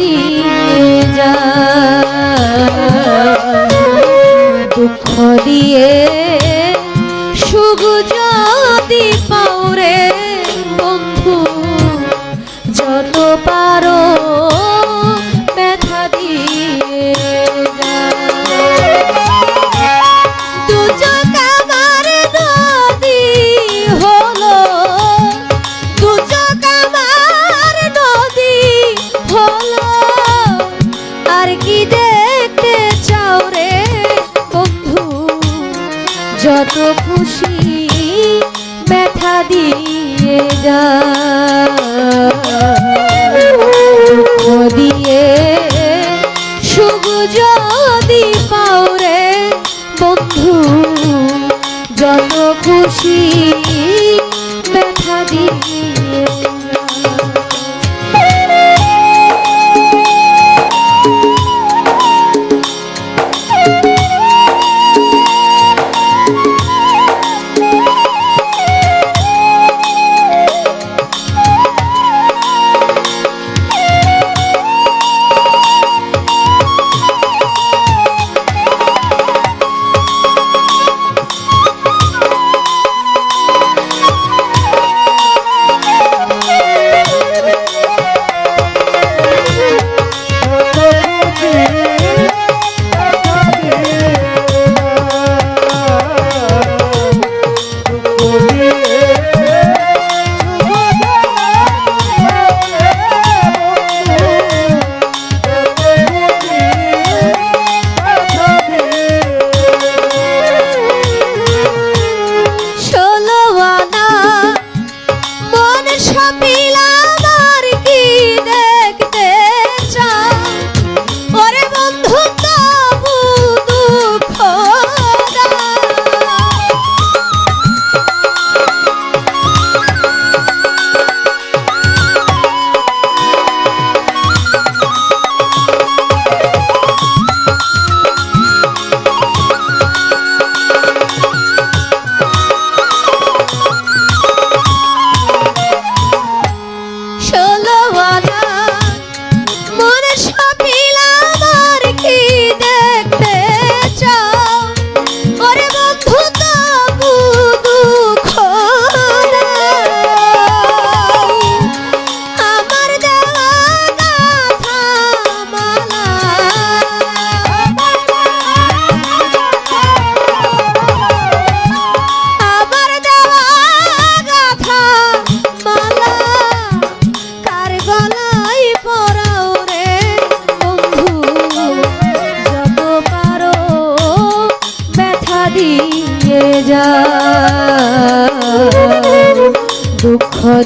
দিয়ে যা দুঃখ দিয়ে সুখ যদি পা যায়।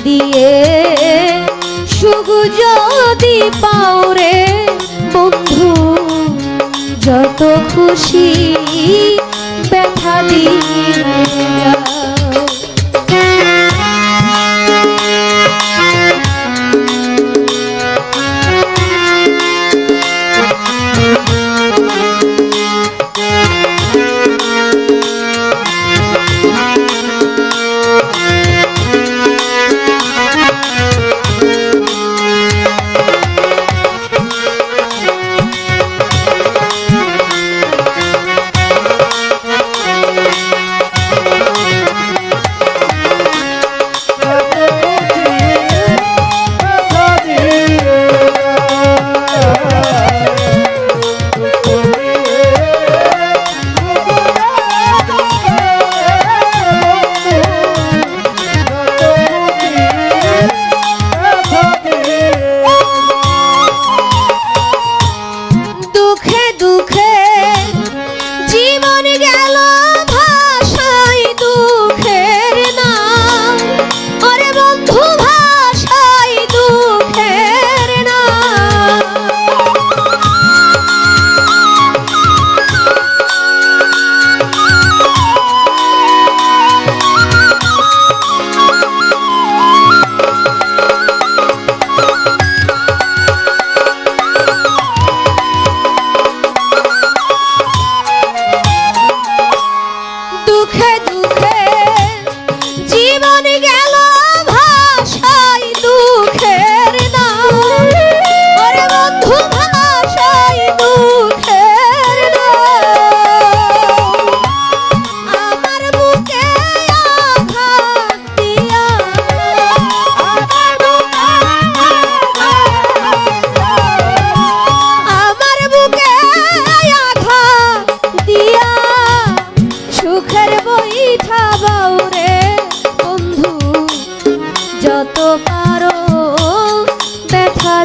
দিয়ে সুখ যদি পাও রে বন্ধু যত খুশি ব্যথা দিয়ে সুখে দুঃখে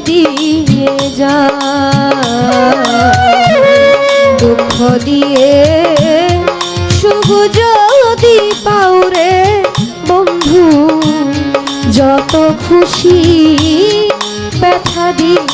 দিয়ে যা দুঃখ দিয়ে শুভ যদি পাউরে বন্ধু যত খুশি ব্যথা দিয়ে।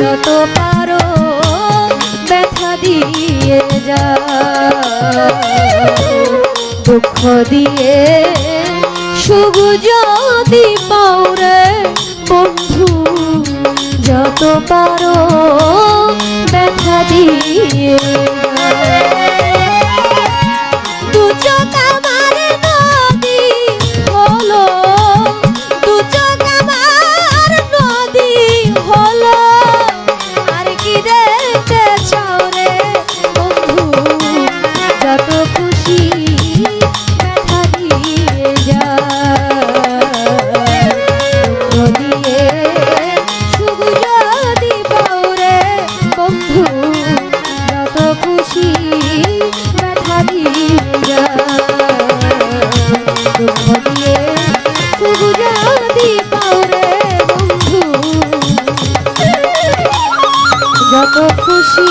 যত পারো ব্যথা দিয়ে যা দুঃখ দিয়ে শুভ যদি পাওরে বন্ধু, যত পারো ব্যথা দিয়ে কত খুশি।